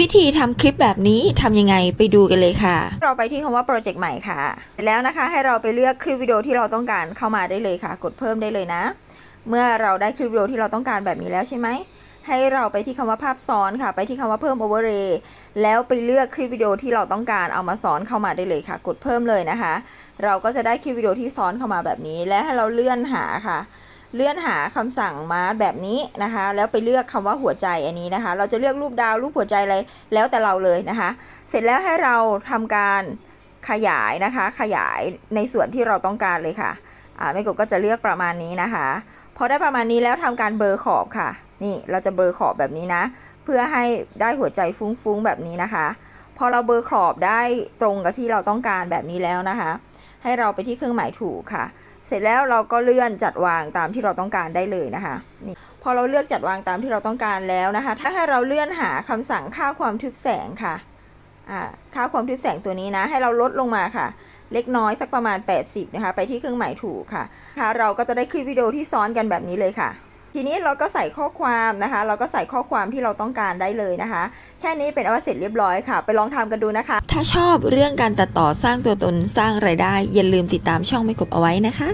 วิธีทำคลิปแบบนี้ทำยังไงไปดูกันเลยค่ะ เราไปที่คำว่าโปรเจกต์ใหม่ค่ะแล้วนะคะให้เราไปเลือกคลิปวิดีโอที่เราต้องการเข้ามาได้เลยค่ะ กดเพิ่มได้เลยนะ เมื่อเราได้คลิปวิดีโอที่เราต้องการแบบนี้แล้วใช่ไหมให้เราไปที่คำว่าภาพซ้อนค่ะ ไปที่คำว่าเพิ่ม overlay แล้วไปเลือกคลิปวิดีโอที่เราต้องการเอามาซ้อนเข้ามาได้เลยค่ะ กดเพิ่มเลยนะคะ เราก็จะได้คลิปวิดีโอที่ซ้อนเข้ามาแบบนี้ และให้เราเลื่อนหาค่ะ เลื่อนหาคำสั่งมาแบบนี้นะคะ แล้วไปเลือกคำว่าหัวใจอันนี้นะคะ เราจะเลือกรูปดาวรูปหัวใจอะไรแล้วแต่เราเลยนะคะ เสร็จแล้วให้เราทำการขยายนะคะ ขยายในส่วนที่เราต้องการเลยค่ะอ่าแม่กบก็จะเลือกประมาณนี้นะคะ พอได้ประมาณนี้แล้วทำการเบลอขอบค่ะ นี่เราจะเบลอขอบแบบนี้นะ เพื่อให้ได้หัวใจฟุ้งๆแบบนี้นะคะ พอเราเบลอขอบได้ตรงกับที่เราต้องการแบบนี้แล้วนะคะ ให้เราไปที่เครื่องหมายถูกค่ะ เสร็จแล้วเราก็เลื่อนจัดวางตามที่เราต้องการได้เลยนะคะนี่พอเราเลือกจัดวางตามที่เราต้องการแล้วนะคะ ถ้าให้เราเลื่อนหาคำสั่งค่าความทึบแสงค่ะอ่าค่าความทึบแสงตัวนี้นะ ให้เราลดลงมาค่ะ เล็กน้อยสักประมาณ 80นะคะไปที่เครื่องหมายถูกค่ะค่ะเราก็จะได้คลิปวิดีโอที่ซ้อนกันแบบนี้เลยค่ะ ทีนี้เราก็ใส่ข้อความนะคะ เราก็ใส่ข้อความที่เราต้องการได้เลยนะคะ แค่นี้เป็นอว่าเสร็จเรียบร้อยค่ะ ไปลองทำกันดูนะคะ ถ้าชอบเรื่องการตัดต่อสร้างตัวตนสร้างไรายได้ อย่าลืมติดตามช่องไม่กบเอาไว้นะคะ